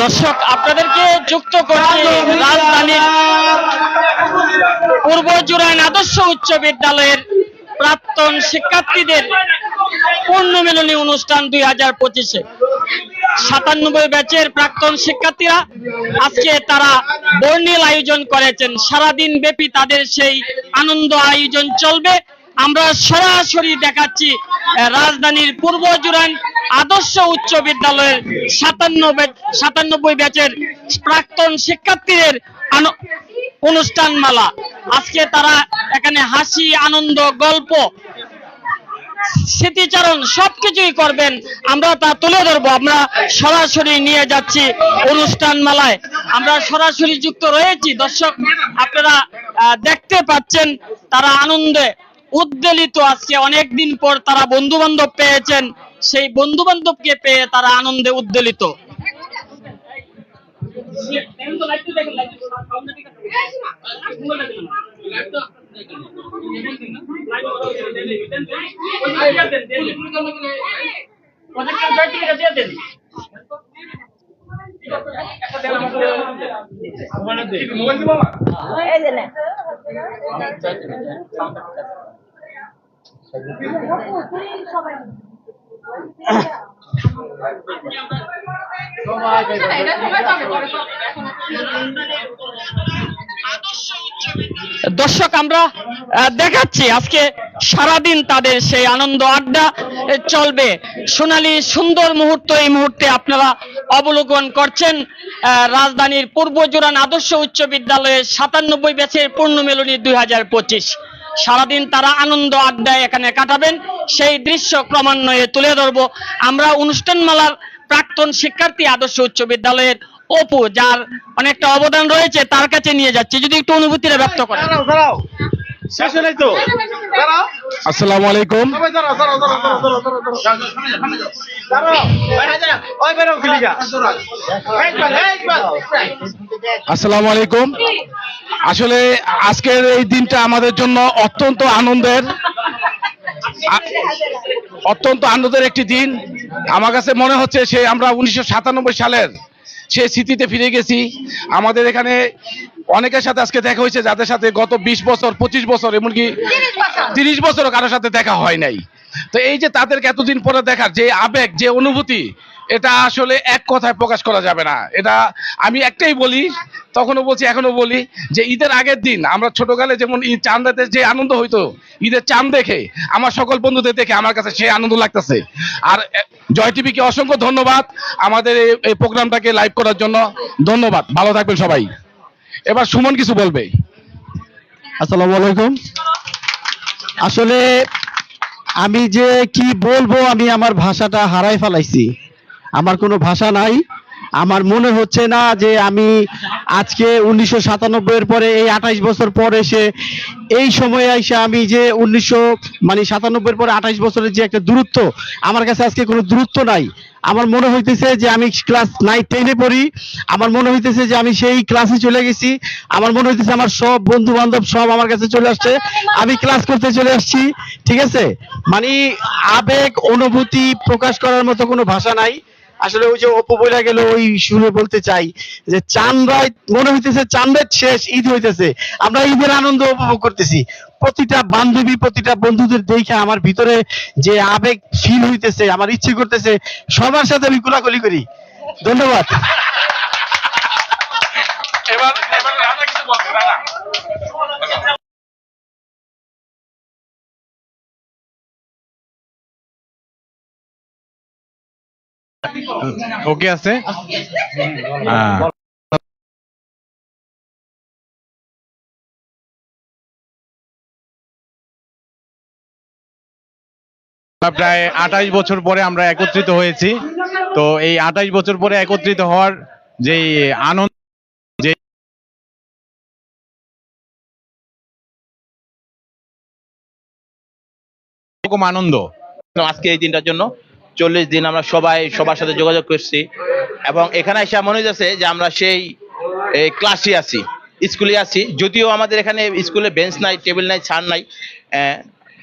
দর্শক, আপনাদেরকে যুক্ত করছি রাজধানীর পূর্ব জুরাইন আদর্শ উচ্চ বিদ্যালয়ের প্রাক্তন শিক্ষার্থীদের পূর্ণমিলনী অনুষ্ঠান দুই হাজার পঁচিশে। সাতানব্বই ব্যাচের প্রাক্তন শিক্ষার্থীরা আজকে তারা বর্ণিল আয়োজন করেছেন। সারাদিন ব্যাপী তাদের সেই আনন্দ আয়োজন চলবে। আমরা সরাসরি দেখাচ্ছি রাজধানীর পূর্ব জুরাইন আদর্শ উচ্চ বিদ্যালয়ের সাতান্নব্বই সাতানব্বই ব্যাচের প্রাক্তন শিক্ষার্থীদের অনুষ্ঠান মালা আজকে তারা এখানে হাসি, আনন্দ, গল্প, স্মৃতিচারণ সবকিছুই করবেন। আমরা তা তুলে ধরবো। আমরা সরাসরি নিয়ে যাচ্ছি অনুষ্ঠান মেলায় আমরা সরাসরি যুক্ত রয়েছি। দর্শক, আপনারা দেখতে পাচ্ছেন তারা আনন্দে উদ্বেলিত আজকে অনেকদিন পর তারা বন্ধু বান্ধব পেয়েছেন। সেই বন্ধু বান্ধবকে পেয়ে তারা আনন্দে উদ্বেলিত। দর্শক, আমরা দেখাচ্ছি আজকে সারাদিন তাদের সেই আনন্দ আড্ডা চলবে। সোনালী সুন্দর মুহূর্ত এই মুহূর্তে আপনারা অবলোকন করছেন রাজধানীর পূর্ব জোরান আদর্শ উচ্চ বিদ্যালয়ের সাতানব্বই ব্যাচের পূর্ণ মেলনী দুই হাজার পঁচিশ। সারাদিন তারা আনন্দ আড্ডায় এখানে কাটাবেন। সেই দৃশ্য ক্রমান্বয়ে তুলে ধরবো। আমরা অনুষ্ঠানমালার প্রাক্তন শিক্ষার্থী আদর্শ উচ্চ বিদ্যালয়ের অপু, যার অনেকটা অবদান রয়েছে, তার কাছে নিয়ে যাচ্ছি। যদি একটু অনুভূতিটা ব্যক্ত দাঁড়াও। শেষ নাই তো? আসসালামু আলাইকুম। আসসালামু আলাইকুম। আসলে আজকের এই দিনটা আমাদের জন্য অত্যন্ত আনন্দের অত্যন্ত আনন্দের একটি দিন। আমার কাছে মনে হচ্ছে সে আমরা উনিশশো সাতানব্বই সালের সে স্মৃতিতে ফিরে গেছি। আমাদের এখানে অনেকের সাথে আজকে দেখা হয়েছে যাদের সাথে গত বিশ বছর পঁচিশ বছর এমনকি তিরিশ বছরও কারোর সাথে দেখা হয় নাই। তো এই যে তাদেরকে এতদিন পরে দেখার যে আবেগ যে অনুভূতি এটা আসলে এক কথায় প্রকাশ করা যাবে না। এটা আমি একটাই বলি, তখনও বলছি এখনও বলি যে ঈদের আগের দিন আমরা ছোটকালে যেমন ঈদ চাঁদাতে যে আনন্দ হইতো, ঈদের চাঁদ দেখে, আমার সকল বন্ধুদের দেখে আমার কাছে সেই আনন্দ লাগতেছে। আর জয় টিভিকে অসংখ্য ধন্যবাদ আমাদের এই প্রোগ্রামটাকে লাইভ করার জন্য। ধন্যবাদ, ভালো থাকবেন সবাই। এবার সুমন কিছু বলবে। আসসালামু আলাইকুম। আসলে আমি যে কি বলব, আমি আমার ভাষাটা হারাই ফেলাইছি। আমার কোনো ভাষা নাই। আমার মনে হচ্ছে না যে আমি আজকে উনিশশো সাতানব্বই এর পরে এই আঠাইশ বছর পর এসে এই সময়ে এসে আমি যে উনিশশো মানে সাতানব্বই এর পরে আঠাইশ বছরের যে একটা দূরত্ব, আমার কাছে আজকে কোনো দূরত্ব নাই। আমার মনে হইতেছে যে আমি ক্লাস নাইন, টেনে পড়ি। আমার মনে হইতেছে যে আমি সেই ক্লাসে চলে গেছি। আমার মনে হইতেছে আমার সব বন্ধু বান্ধব সব আমার কাছে চলে আসছে। আমি ক্লাস করতে চলে আসছি, ঠিক আছে? মানে আবেগ, অনুভূতি প্রকাশ করার মতো কোনো ভাষা নাই। আসলে ওই যে অপু বইলা গেল, ওই শুনে বলতে চাই যে চান্দায়, মনে হইতেছে চান্দের শেষ ঈদ হইতেছে। আমরা ঈদের আনন্দ উপভোগ করতেছি। প্রতিটা বান্ধবী, প্রতিটা বন্ধুদের দেখে আমার ভিতরে যে আবেগ ফিল হইতেছে, আমার ইচ্ছে করতেছে, সবার সাথে আমি কোলাকুলি করি। ধন্যবাদ। এবার এবার কিছু বলবে ওকে আছে? হ্যাঁ। প্রায় আঠাশ বছর পরে আমরা একত্রিত হয়েছি। তো এই আঠাশ বছর পরে একত্রিত হওয়ার যে আনন্দ যে রকম আনন্দ। তো আজকে এই দিনটার জন্য চল্লিশ দিন আমরা সবাই সবার সাথে যোগাযোগ করছি। এবং এখানে এসে মনে হচ্ছে যে আমরা সেই ক্লাসে আছি স্কুলে আছি। যদিও আমাদের এখানে স্কুলে বেঞ্চ নাই টেবিল নাই ছাড় নাই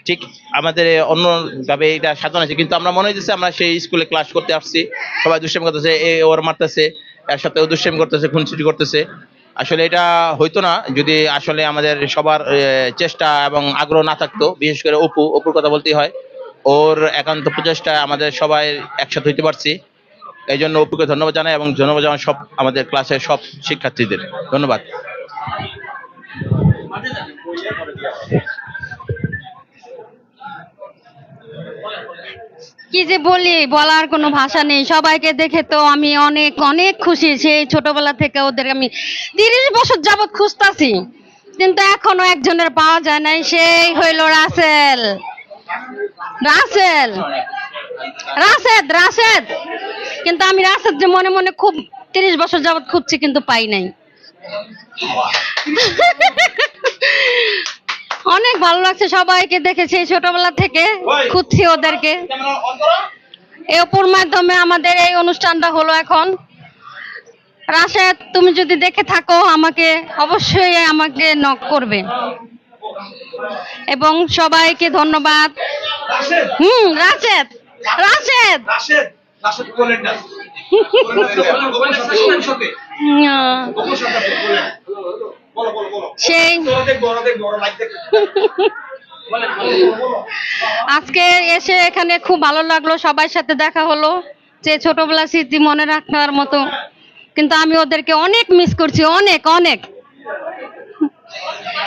ঠিক আমাদের অন্য ভাবে এটা সাধন আছে। কিন্তু আমরা মনে হইতেছে আমরা সেই স্কুলে ক্লাস করতে আসছি। সবাই দুষ্টামি করতেছে, এ ওর মারতেছে, এর সাথে ও দুষ্টামি করতেছে, খুনসুটি করতেছে। আসলে এটা হইতো না, যদি আসলে আমাদের সবার চেষ্টা এবং আগ্রহ না থাকতো, বিশেষ করে অপু, অপুর কথা বলতেই হয়। ওর একান্ত প্রচেষ্টা আমাদের সবাই একসাথে হইতে পারছি। এই জন্য অপুকে ধন্যবাদ জানাই এবং ধন্যবাদ জানাই সব আমাদের ক্লাসের সব শিক্ষার্থীদের। ধন্যবাদ। কি যে বলি, বলার কোনো ভাষা নেই। সবাইকে দেখে তো আমি অনেক অনেক খুশি। সেই ছোটবেলা থেকে ওদের আমি তিরিশ বছর যাবৎ খুঁজতাছি। কিন্তু এখনও একজনের পাওয়া যায় নাই। সেই হইল রাসেল। রাসেল। রাশেদ রাশেদ কিন্তু আমি রাশেদ যে মনে মনে খুব তিরিশ বছর যাবৎ খুঁজছি, কিন্তু পাই নাই। অনেক ভালো লাগছে সবাইকে দেখেছি ছোটবেলা থেকে খুঁজছি ওদেরকে। এ অপুর মাধ্যমে আমাদের এই অনুষ্ঠানটা হলো এখন। রাশেদ তুমি যদি দেখে থাকো, আমাকে অবশ্যই আমাকে নক করবে। এবং সবাইকে ধন্যবাদ। হুম রাশেদ। রাশেদ। সেই আজকে এসে এখানে খুব ভালো লাগল সবার সাথে দেখা হলো। যে ছোটবেলা স্মৃতি মনে রাখার মতো। কিন্তু আমি ওদেরকে অনেক মিস করছি অনেক অনেক।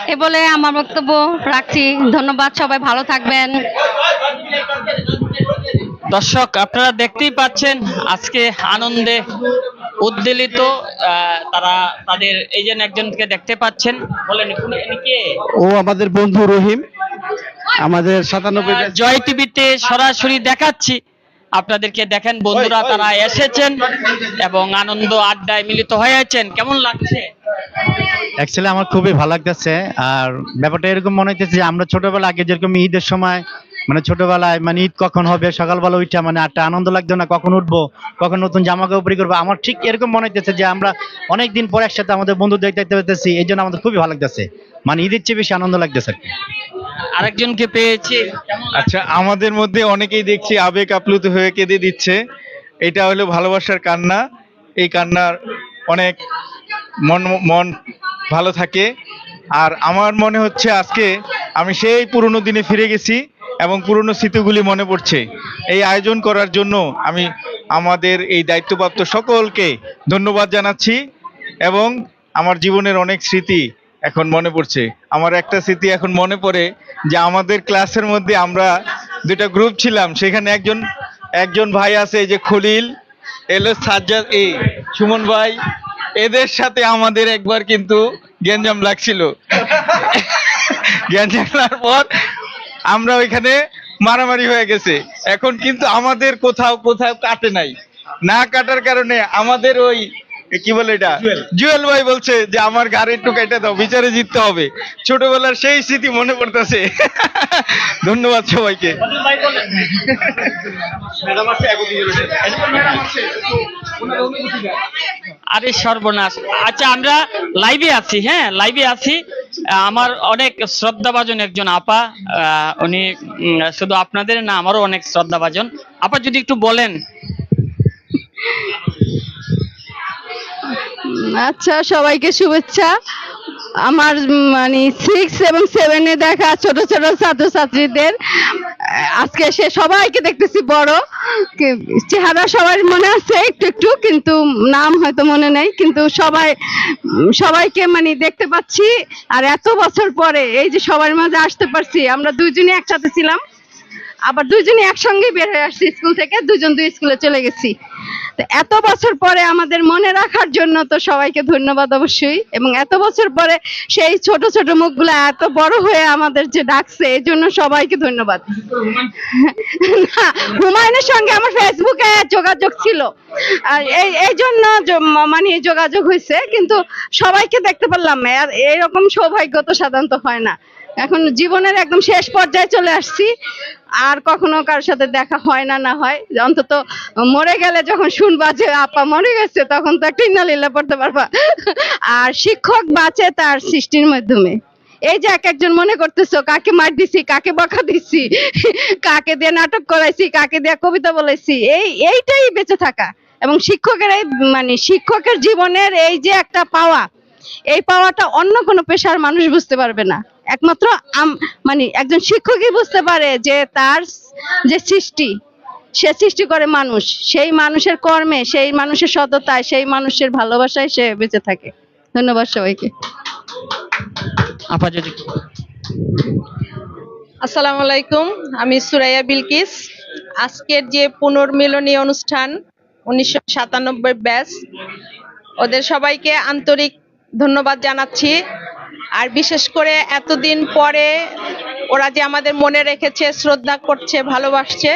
এ বলে আমার বক্তব্য রাখছি। ধন্যবাদ সবাই ভালো থাকবেন। দর্শক আপনারা দেখতেই পাচ্ছেন আজকে আনন্দে উদ্বেলিত আহ, তারা তাদের এই যে একজনকে দেখতে পাচ্ছেন। বলেন ও আমাদের বন্ধু রহিম। আমাদের সাতানব্বই জয় টিভিতে সরাসরি দেখাচ্ছি। আপনাদেরকে দেখেন বন্ধুরা তারা এসেছেন এবং আনন্দ আড্ডায় মিলিত হয়েছেন কেমন লাগছে? অ্যাকচুয়ালি আমার খুবই ভালো লাগতেছে। আর ব্যাপারটা এরকম মনে হইতেছে যে আমরা ছোটবেলা আগে যেরকম ঈদের সময় মানে ছোটবেলায় মানে ঈদ কখন হবে সকালবেলা উঠা মানে একটা আনন্দ লাগতো না কখন উঠবো কখন নতুন জামা কাপড় করব। আমার ঠিক এরকম মনে হইতেছে যে আমরা অনেক দিন পর একসাথে আমাদের বন্ধু দেখতে দেখতে পেতেছি এই জন্য আমাদের খুবই ভালো লাগতেছে। মানে ঈদের চেয়ে বেশি আনন্দ লাগতেছে আর কি। আরেকজনকে পেয়েছি। আচ্ছা আমাদের মধ্যে অনেকেই দেখছি আবেগ আপ্লুত হয়ে কেঁদে দিচ্ছে। এটা হলো ভালোবাসার কান্না। এই কান্নার অনেক মন মন ভালো থাকে। আর আমার মনে হচ্ছে আজকে আমি সেই পুরনো দিনে ফিরে গেছি। এবং পুরনো স্মৃতিগুলি মনে পড়ছে। এই আয়োজন করার জন্য আমি আমাদের এই দায়িত্বপ্রাপ্ত সকলকে ধন্যবাদ জানাচ্ছি এবং আমার জীবনের অনেক স্মৃতি এখন মনে পড়ছে। আমার একটা স্মৃতি এখন মনে পড়ে যে আমাদের ক্লাসের মধ্যে আমরা দুটা গ্রুপ ছিলাম। সেখানে একজন একজন ভাই আছে যে খলিল, এলো সাজ্জাদ, এই সুমন ভাই। এদের সাথে আমাদের একবার কিন্তু গ্যাঞ্জাম লাগছিল। গ্যাঞ্জাম লাগার পর আমরা ওইখানে মারামারি হয়ে গেছে। এখন কিন্তু আমাদের কোথাও কোথাও কাটে নাই। না কাটার কারণে আমাদের ওই কি বলে এটা? জুয়েল। ভাই বলছে যে আমার গাড়ি একটু কেটে দাও বিচারে জিততে হবে। ছোটবেলার সেই স্মৃতি মনে পড়তেছে। ধন্যবাদ সবাইকে। আরে সর্বনাশ। আচ্ছা আমরা লাইভে আছি হ্যাঁ লাইভে আছি। আমার অনেক শ্রদ্ধাভাজন একজন আপা উনি শুধু আপনাদের না, আমারও অনেক শ্রদ্ধাভাজন। আপা, যদি একটু বলেন। আচ্ছা সবাইকে শুভেচ্ছা। আমার মানে সিক্স এবং সেভেনে দেখা ছোট ছোট ছাত্রছাত্রীদের, আজকে সে সবাইকে দেখতেছি বড়। চেহারা সবার মনে আছে একটু একটু, কিন্তু নাম হয়তো মনে নেই, কিন্তু সবাই, সবাইকে মানে দেখতে পাচ্ছি। আর এত বছর পরে এই যে সবার মাঝে আসতে পারছি, আমরা দুজনে একসাথে ছিলাম। আবার দুইজনই একসঙ্গে বের হয়ে আসছি স্কুল থেকে, দুজন দুই স্কুলে চলে গেছি। তো এত বছর পরে আমাদের মনে রাখার জন্য তো সবাইকে ধন্যবাদ অবশ্যই, এবং এত বছর পরে সেই ছোট ছোট মুখগুলো এত বড় হয়ে আমাদের যে ডাকছে, এই জন্য সবাইকে ধন্যবাদ। হুমায়ুনের সঙ্গে আমার ফেসবুকে যোগাযোগ ছিল। আর এই এই জন্য মানে যোগাযোগ হয়েছে, কিন্তু সবাইকে দেখতে পারলাম এরকম সৌভাগ্য তো সাধারণত হয় না। এখন জীবনের একদম শেষ পর্যায়ে চলে আসছি। আর কখনো কারোর সাথে দেখা হয় না না হয়। অন্তত মরে গেলে যখন শুনবা যে আপা মরে গেছে, তখন তো একটা ইন্নালিল্লা পড়তে পারবা। আর শিক্ষক বাঁচে তার সৃষ্টির মাধ্যমে। এই যে এক একজন মনে করতেছো, কাকে মার দিছি, কাকে বকা দিছি, কাকে দিয়ে নাটক করাইছি, কাকে দিয়ে কবিতা বলেছি, এই, এইটাই বেঁচে থাকা। এবং শিক্ষকের এই মানে শিক্ষকের জীবনের এই যে একটা পাওয়া, এই পাওয়াটা অন্য কোনো পেশার মানুষ বুঝতে পারবে না। একমাত্র মানে একজন শিক্ষকই বুঝতে পারে যে তার যে সৃষ্টি সে সৃষ্টি করে মানুষ। সেই মানুষের কর্মে সেই মানুষের সততায় সেই মানুষের ভালোবাসায় সে বেঁচে থাকে। ধন্যবাদ সবাইকে। আসসালামু আলাইকুম আমি সুরাইয়া বিলকিস। আজকের যে পুনর্মিলনী অনুষ্ঠান উনিশশো সাতানব্বই ব্যাচ ওদের সবাইকে আন্তরিক ধন্যবাদ জানাচ্ছি। আর বিশেষ করে এতদিন পরে ওরা যে আমাদের মনে রেখেছে, শ্রদ্ধা করছে, ভালোবাসছে,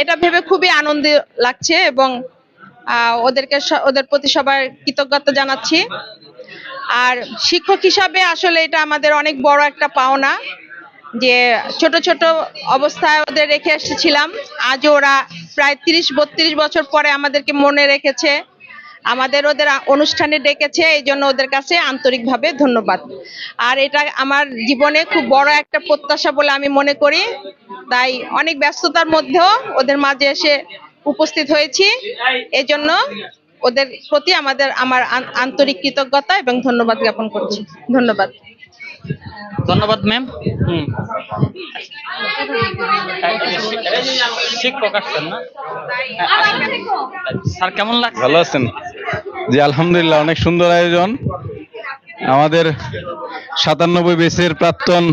এটা ভেবে খুবই আনন্দ লাগছে এবং ওদেরকে ওদের প্রতি সবার কৃতজ্ঞতা জানাচ্ছি। আর শিক্ষক হিসাবে আসলে এটা আমাদের অনেক বড় একটা পাওনা যে ছোট ছোট অবস্থায় ওদের রেখে এসেছিলাম। আজ ওরা প্রায় তিরিশ, বত্রিশ বছর পরে আমাদেরকে মনে রেখেছে। আমাদের ওদের অনুষ্ঠানে ডেকেছে এই জন্য ওদের কাছে আন্তরিকভাবে ধন্যবাদ। আর এটা আমার জীবনে খুব বড় একটা প্রত্যাশা বলে আমি মনে করি। তাই অনেক ব্যস্ততার মধ্যেও ওদের মাঝে এসে উপস্থিত হয়েছি। এই জন্য ওদের প্রতি আমাদের আমার আন- আন্তরিক কৃতজ্ঞতা এবং ধন্যবাদ জ্ঞাপন করছি। ধন্যবাদ। ধন্যবাদ ম্যাম হুম। শিক্ষক আসছেন না? স্যার কেমন লাগছে ভালো আছেন? জি, আলহামদুলিল্লাহ, অনেক সুন্দর আয়োজন আমাদের সাতানব্বই বেসের প্রাক্তন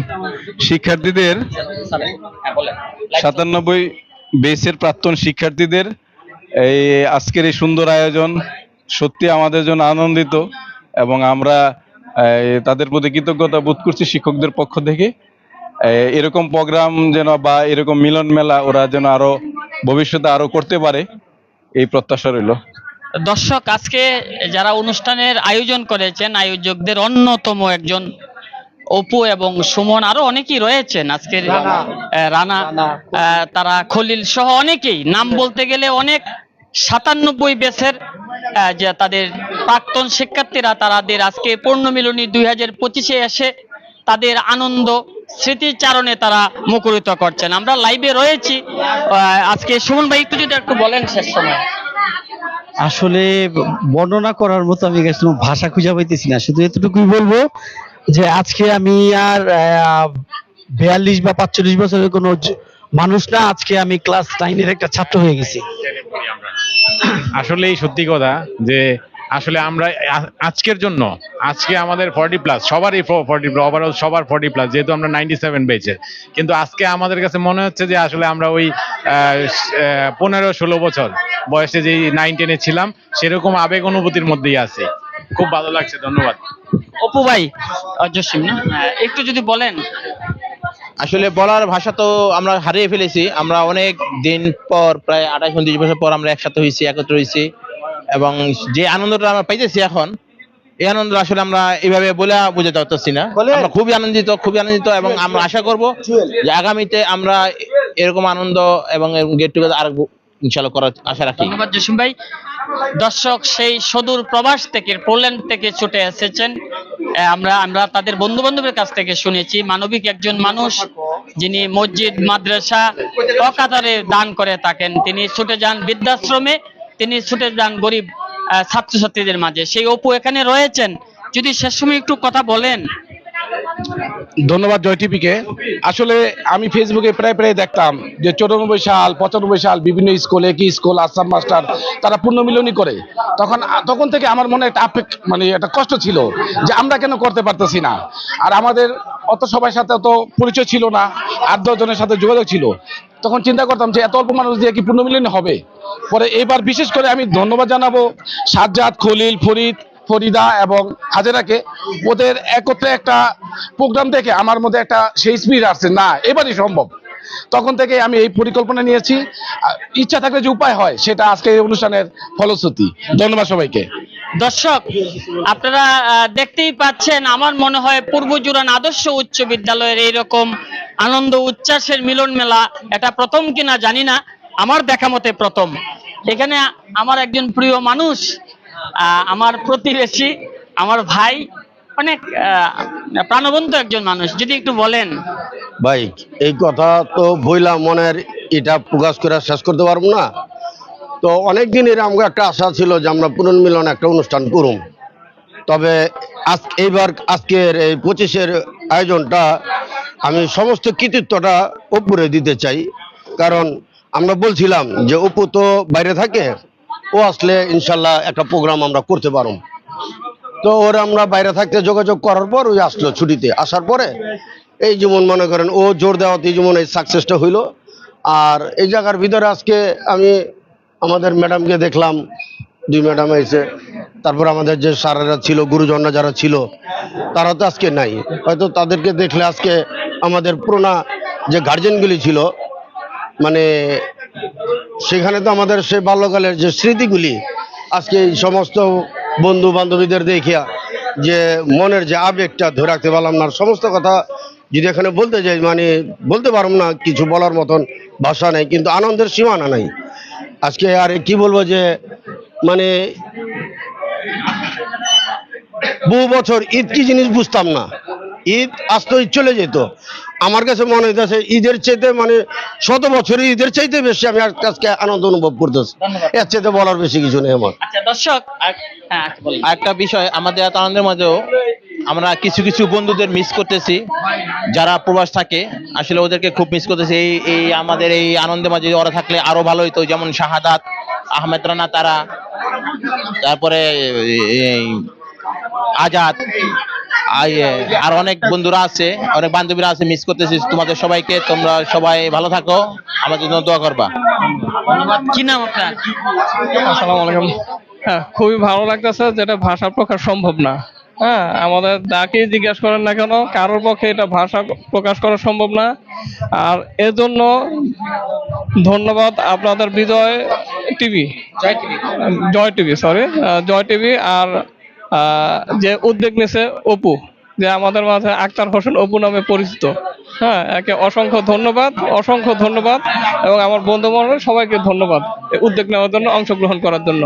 শিক্ষার্থীদের। সাতানব্বই বেসের প্রাক্তন শিক্ষার্থীদের এই আজকের এই সুন্দর আয়োজন সত্যি আমাদের জন্য আনন্দিত এবং আমরা তাদের প্রতি কৃতজ্ঞতা বোধ করছি শিক্ষকদের পক্ষ থেকে এরকম প্রোগ্রাম যেন বা এরকম মিলন মেলা ওরা যেন আরও ভবিষ্যতে আরও করতে পারে, এই প্রত্যাশা রইল দর্শক আজকে যারা অনুষ্ঠানের আয়োজন করেছেন আয়োজকদের অন্যতম একজন অপু এবং সুমন আরও অনেকেই রয়েছেন। আজকের রানা। তারা খলিল সহ অনেকেই নাম বলতে গেলে অনেক সাতানব্বই বেসের যে তাদের প্রাক্তন শিক্ষার্থীরা তাদের আজকে পূর্ণমিলনী দুই হাজার পঁচিশে এসে তাদের আনন্দ স্মৃতিচারণে তারা মুখরিত করছেন। আমরা লাইভে রয়েছি। আজকে সুমন ভাই একটু যদি একটু বলেন শেষ সময়। আসলে বর্ণনা করার মতো আমি কোনো ভাষা খুঁজে পাইতেছি না। শুধু এতটুকুই বলব যে আজকে আমি আর বিয়াল্লিশ বা পাঁচচল্লিশ বছরের কোনো মানুষ না, আজকে আমি ক্লাস নাইনের একটা ছাত্র হয়ে গেছি। আসলেই সত্যি কথা যে আসলে আমরা আজকের জন্য আজকে আমাদের ফর্টি প্লাস সবারই ফর্টি ওভারঅল সবার ফর্টি প্লাস যেহেতু আমরা নাইনটি সেভেন বেচের কিন্তু আজকে আমাদের কাছে মনে হচ্ছে যে আসলে আমরা ওই পনেরো ষোলো বছর বয়সে যেই নাইন টেনে ছিলাম সেরকম আবেগ অনুভূতির মধ্যেই আছে। খুব ভালো লাগছে ধন্যবাদ। অপু ভাই জসিম না? হ্যাঁ, একটু যদি বলেন। আসলে বলার ভাষা তো আমরা হারিয়ে ফেলেছি। আমরা অনেক দিন পর প্রায় আঠাশ উনত্রিশ বছর পর আমরা একসাথে হয়েছি একত্র হয়েছি। এবং যে আনন্দটা আমরা পাইতেছি এখন এই আনন্দ আসলে আমরা এইভাবে বলে বোঝাতে পারতেছি না। আমরা খুবই আনন্দিত খুবই আনন্দিত এবং আমরা আশা করব যে আগামীতে আমরা এরকম আনন্দ এবং গেট টুগেদার আর ইনশাল্লাহ করার আশা রাখি। ধন্যবাদ জসিম ভাই। দর্শক সেই সদূর প্রবাস থেকে পোল্যান্ড থেকে ছুটে এসেছেন। আমরা আমরা তাদের বন্ধু বান্ধবের কাছ থেকে শুনেছি মানবিক একজন মানুষ যিনি মসজিদ মাদ্রাসা অকাতারে দান করে থাকেন। তিনি ছুটে যান বৃদ্ধাশ্রমে। তিনি ছুটে যান গরিব ছাত্রছাত্রীদের মাঝে। সেই অপু এখানে রয়েছেন। যদি শেষ সময় একটু কথা বলেন। ধন্যবাদ জয় টিপিকে আসলে আমি ফেসবুকে প্রায় প্রায় দেখতাম যে চৌরানব্বই সাল, পঁচানব্বই সাল বিভিন্ন স্কুলে কি স্কুল, আসাম মাস্টার, তারা পুণ্যমিলনী করে। তখন তখন থেকে আমার মনে একটা আপেক মানে একটা কষ্ট ছিল যে আমরা কেন করতে পারতেছি না। আর আমাদের অত সবার সাথে অত পরিচয় ছিল না, আট দশ জনের সাথে যোগাযোগ ছিল। তখন চিন্তা করতাম যে এত অল্প মানুষ দিয়ে কি পুণ্যমিলনী হবে? পরে এবার বিশেষ করে আমি ধন্যবাদ জানাব সাজ্জাদ, খলিল, ফরিদ, ফরিদা এবং হাজেরাকে। ওদের একত্রে একটা প্রোগ্রাম দেখে আমার মধ্যে একটা সেই স্পিড আসছে, না, এবারই সম্ভব। তখন থেকে আমি এই পরিকল্পনা নিয়েছি। ইচ্ছা থাকলে যে উপায় হয়, সেটা আজকে এই অনুষ্ঠানের ফলশ্রুতি। ধন্যবাদ সবাইকে। দর্শক, আপনারা দেখতেই পাচ্ছেন, আমার মনে হয় পূর্ব জুরান আদর্শ উচ্চ বিদ্যালয়ের এইরকম আনন্দ উচ্ছ্বাসের মিলন মেলা, এটা প্রথম কিনা জানি না, আমার দেখা মতে প্রথম। এখানে আমার একজন প্রিয় মানুষ আমার প্রতিবেশী, আমার ভাই, অনেক প্রাণবন্ত একজন মানুষ, যদি একটু বলেন। ভাই, এই কথা তো বইলাম মনের এটা প্রকাশ করে শেষ করতে পারব না। তো অনেক দিনের আমাকে একটা আশা ছিল যে আমরা পুনর্মিলন একটা অনুষ্ঠান করুম। তবে আজ, এইবার আজকের এই পঁচিশের আয়োজনটা আমি সমস্ত কৃতিত্বটা উপরে দিতে চাই। কারণ আমরা বলছিলাম যে অপু তো বাইরে থাকে, ও আসলে ইনশাল্লাহ একটা প্রোগ্রাম আমরা করতে পারব তো ওর আমরা বাইরে থাকতে যোগাযোগ করার পর ওই আসলো ছুটিতে। আসার পরে এই যেমন মনে করেন ও জোর দেওয়াতে যেমন এই সাকসেসটা হইল। আর এই জায়গার ভিতরে আজকে আমি আমাদের ম্যাডামকে দেখলাম দুই ম্যাডাম এসে, তারপর আমাদের যে স্যারেরা ছিল, গুরুজনরা যারা ছিল, তারা তো আজকে নাই। হয়তো তাদেরকে দেখলে আজকে আমাদের পুরোনা যে গার্জেনগুলি ছিল মানে সেখানে তো আমাদের সে বাল্যকালের যে স্মৃতিগুলি, আজকে এই সমস্ত বন্ধু বান্ধবীদের দেখিয়া যে মনের যে আবেগটা ধরে রাখতে পারলাম না। সমস্ত কথা যদি এখানে বলতে যাই মানে বলতে পারলাম না, কিছু বলার মতন ভাষা নেই, কিন্তু আনন্দের সীমানা নাই। আজকে আর কি বলব যে মানে বহু বছর ঈদ কি জিনিস বুঝতাম না। ঈদ আসতো ঈদ চলে যেত। আমার কাছে মনে হইতেছে ঈদের চাইতে মানে শত বছরের ঈদের চাইতে বেশি আমি আজকে আনন্দ অনুভব করতেছি। এর চাইতে বলার বেশি কিছু নেই আমার। আচ্ছা দর্শক আর- হ্যাঁ আচ্ছা, বিষয় আমাদের এত আনন্দের মাঝেও আমরা কিছু কিছু বন্ধুদের মিস করতেছি। যারা প্রবাস থাকে আসলে ওদেরকে খুব মিস করতেছি। এই এই আমাদের এই আনন্দের মাঝে ওরা থাকলে আরও ভালো হতো যেমন শাহাদাত আহমেদ রানা তারা তারপরে আজাদ আর অনেক বন্ধুরা আছে অনেক বান্ধবীরা আছে মিস করতেছি। তোমাদের সবাইকে তোমরা সবাই ভালো থাকো। আমার জন্য দোয়া করবা। ধন্যবাদ কি নাম আপনার? আসসালামু আলাইকুম। হ্যাঁ খুবই ভালো লাগতেছে যেটা ভাষা প্রকাশ সম্ভব না। হ্যাঁ আমাদের যাকে জিজ্ঞাসা করেন না কেন কারোর পক্ষে এটা ভাষা প্রকাশ করা সম্ভব না। আর এজন্য ধন্যবাদ আপনাদের Vijay TV. Joy TV. Sorry Joy TV. আর যে উদ্যোগ নিয়েছে অপু। যে আমাদের মাঝে আক্তার হোসেন অপু নামে পরিচিত। হ্যাঁ একে অসংখ্য ধন্যবাদ অসংখ্য ধন্যবাদ, এবং আমার বন্ধু মহলের সবাইকে ধন্যবাদ উদ্যোগ নেওয়ার জন্য, অংশগ্রহণ করার জন্য।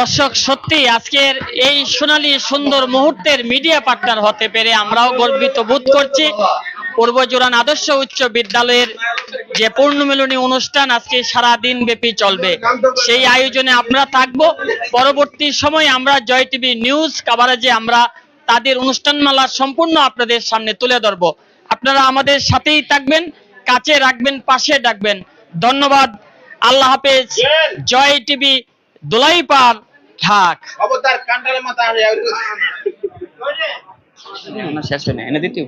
দর্শক, সত্যি আজকের এই সোনালী সুন্দর মুহূর্তের মিডিয়া পার্টনার হতে পেরে আমরাও গর্বিত বোধ করছি। পূর্ব জোরান আদর্শ উচ্চ বিদ্যালয়ের যে পূর্ণমিলনী অনুষ্ঠান আজকে সারা দিন ব্যাপী চলবে, সেই আয়োজনে আমরা থাকব। পরবর্তী সময়ে আমরা জয় টিভি নিউজ কাভারেজে আমরা তাদের অনুষ্ঠানমালা সম্পূর্ণ আপনাদের সামনে তুলে ধরব। আপনারা আমাদের সাথেই থাকবেন কাছে রাখবেন পাশে ডাকবেন ধন্যবাদ। আল্লাহ হাফেজ। জয় টিভি দোলাইপাড় ঢাক। খবরদার কান্ডালে মাথা শেষ হয় এনে দিতে